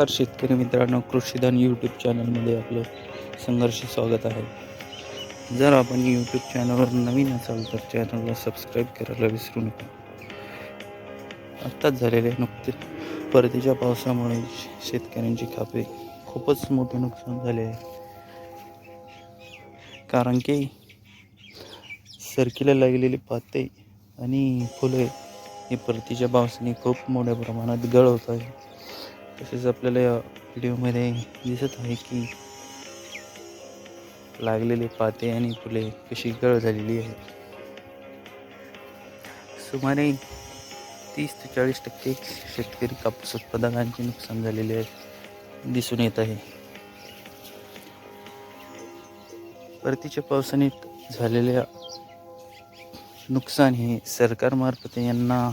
नमस्कार शेतकरी मित्रांनो कृषीदान यूट्यूब चॅनलमध्ये आपलं संघर्ष स्वागत आहे. जर आपण यूट्यूब चॅनलवर नवीन असाल तर चॅनलला सबस्क्राईब करायला विसरू नका. आत्ताच झालेले नुकते परतीच्या पावसामुळे शेतकऱ्यांची खापे खूपच मोठे नुकसान झाले आहे. कारण की सरकीला लागलेली पाते आणि फुले हे परतीच्या पावसाने खूप मोठ्या प्रमाणात गळ होत आहे. तसेच आपल्याला या व्हिडिओमध्ये दिसत आहे की लागलेले पाते आणि फुले कशी गळ झालेली आहे सुमारे तीस ते चाळीस टक्के शेतकरी कापूस उत्पादकांचे नुकसान झालेले आहे दिसून येत आहे. परतीच्या पावसाने झालेल्या नुकसान हे सरकारमार्फत यांना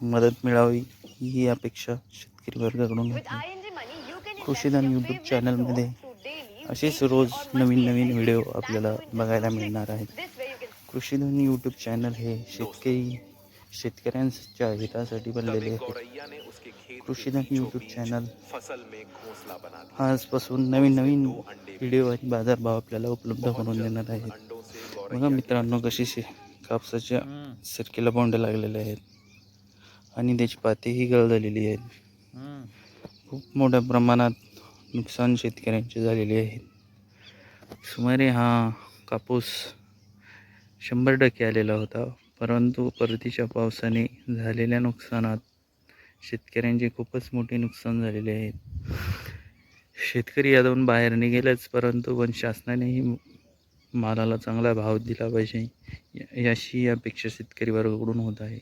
मदत मिळावी ही अपेक्षा शेतकरी वर्गाकडून कृषीदान यूट्यूब चॅनलमध्ये असेच रोज नवीन नवीन व्हिडिओ आपल्याला बघायला मिळणार आहेत. कृषीदान यूट्यूब चॅनल हे शेतकरी शेतकऱ्यांच्या हितासाठी बनलेले आहे. कृषीदान यूट्यूब चॅनल आजपासून नवीन नवीन व्हिडिओ आणि बाजारभाव आपल्याला उपलब्ध करून देणार आहेत. बघा मित्रांनो कशी शे कापसाच्या सरकीला बोंडे लागलेले आहेत. आणि त्याची पातीही गळ झालेली आहेत खूप मोठ्या प्रमाणात नुकसान शेतकऱ्यांचे झालेले आहे. सुमारे हा कापूस शंभर टक्के आलेला होता परंतु परतीच्या पावसाने झालेल्या नुकसानात शेतकऱ्यांचे खूपच मोठे नुकसान झालेले आहेत शेतकरी यातून बाहेर निघेलच परंतु पण शासनानेही मालाला चांगला भाव दिला पाहिजे या- याशी अपेक्षा शेतकरी वर्गाकडून होत आहे.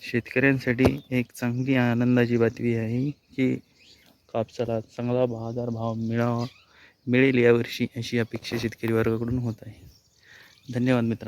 शेतकऱ्यांसाठी एक चांगली आनंदाची बातमी आहे की कापसाला चांगला बाजार भाव मिळावा मिळेल यावर्षी अशी अपेक्षा शेतकरी वर्गाकडून होत आहे. धन्यवाद मित्रांनो.